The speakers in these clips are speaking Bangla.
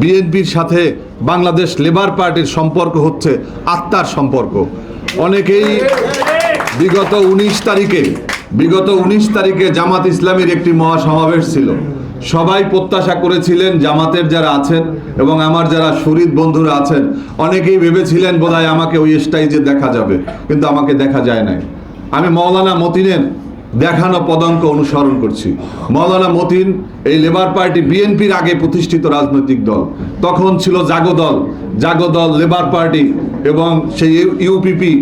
বিএনপির সাথে বাংলাদেশ লেবার পার্টির সম্পর্ক হচ্ছে আত্মার সম্পর্ক। অনেকেই বিগত উনিশ তারিখে, বিগত উনিশ তারিখে জামাত ইসলামের একটি মহাসমাবেশ ছিল। সবাই প্রত্যাশা করেছিলেন জামাতের যারা আছেন এবং আমার যারা শরীর বন্ধুরা আছেন, অনেকেই ভেবেছিলেন বোধহয় আমাকে ওই স্টাইজে দেখা যাবে, কিন্তু আমাকে দেখা যায় নাই। আমি মৌলানা মতিনের দেখানো পদঙ্ক অনুসরণ করছি। মৌলানা মতিন, এই লেবার পার্টি বিএনপির আগে প্রতিষ্ঠিত রাজনৈতিক দল। তখন ছিল জাগো দল। জাগো দল, লেবার পার্টি এবং সেই UPP,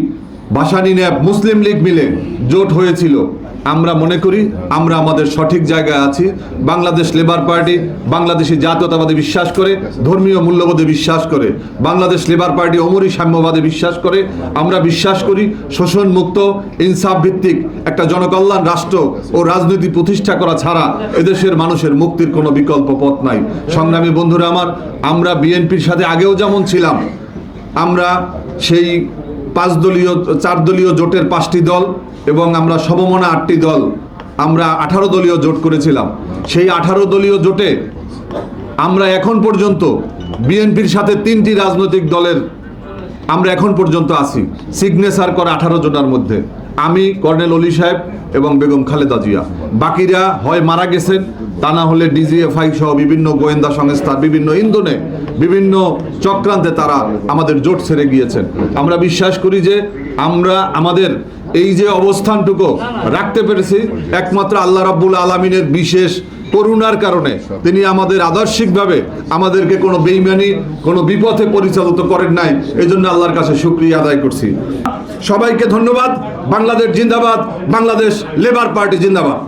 Bhasani NAP Muslim League মিলে জোট হয়েছিল। আমরা মনে করি আমরা আমাদের সঠিক জায়গায় আছি। বাংলাদেশ লেবার পার্টি বাংলাদেশি জাতীয়তাবাদে বিশ্বাস করে, ধর্মীয় মূল্যবোধে বিশ্বাস করে। বাংলাদেশ লেবার পার্টি অমরি সাম্যবাদে বিশ্বাস করে। আমরা বিশ্বাস করি শোষণ মুক্ত ইনসাফ ভিত্তিক একটা জনকল্যাণ রাষ্ট্র ও রাজনীতি প্রতিষ্ঠা করা ছাড়া এদেশের মানুষের মুক্তির কোনো বিকল্প পথ নাই। সংগ্রামী বন্ধুরা আমার, আমরা বিএনপির সাথে আগেও যেমন ছিলাম, আমরা সেই পাঁচ দলীয় চার দলীয় জোটের পাঁচটি দল এবং আমরা সমমনা আটটি দল আমরা আঠারো দলীয় জোট করেছিলাম। সেই আঠারো দলীয় জোটে আমরা এখন পর্যন্ত বিএনপির সাথে তিনটি রাজনৈতিক দলের আমরা এখন পর্যন্ত আছি। সিগনেচার করা আঠারো জনের মধ্যে। আমি কর্নেল অলি সাহেব এবং বেগম খালেদা জিয়া। বাকিরা হয় মারা গেছেন তা না হলে ডিজিএফআই সহ বিভিন্ন গোয়েন্দা সংস্থা, বিভিন্ন ইন্ধনে, বিভিন্ন চক্রান্তে তারা আমাদের জোট ছেড়ে গিয়েছেন। আমরা বিশ্বাস করি যে আমরা আমাদের এই যে অবস্থানটুকু রাখতে পেরেছি, একমাত্র আল্লাহ রাব্বুল আলমিনের বিশেষ করুণার কারণে। তিনি আমাদের আদর্শিকভাবে আমাদেরকে কোনো বেইমানি, কোনো বিপথে পরিচালিত করেন নাই। এই জন্য আল্লাহর কাছে শুক্রিয়া আদায় করছি। সবাইকে ধন্যবাদ। বাংলাদেশ জিন্দাবাদ, বাংলাদেশ লেবার পার্টি জিন্দাবাদ।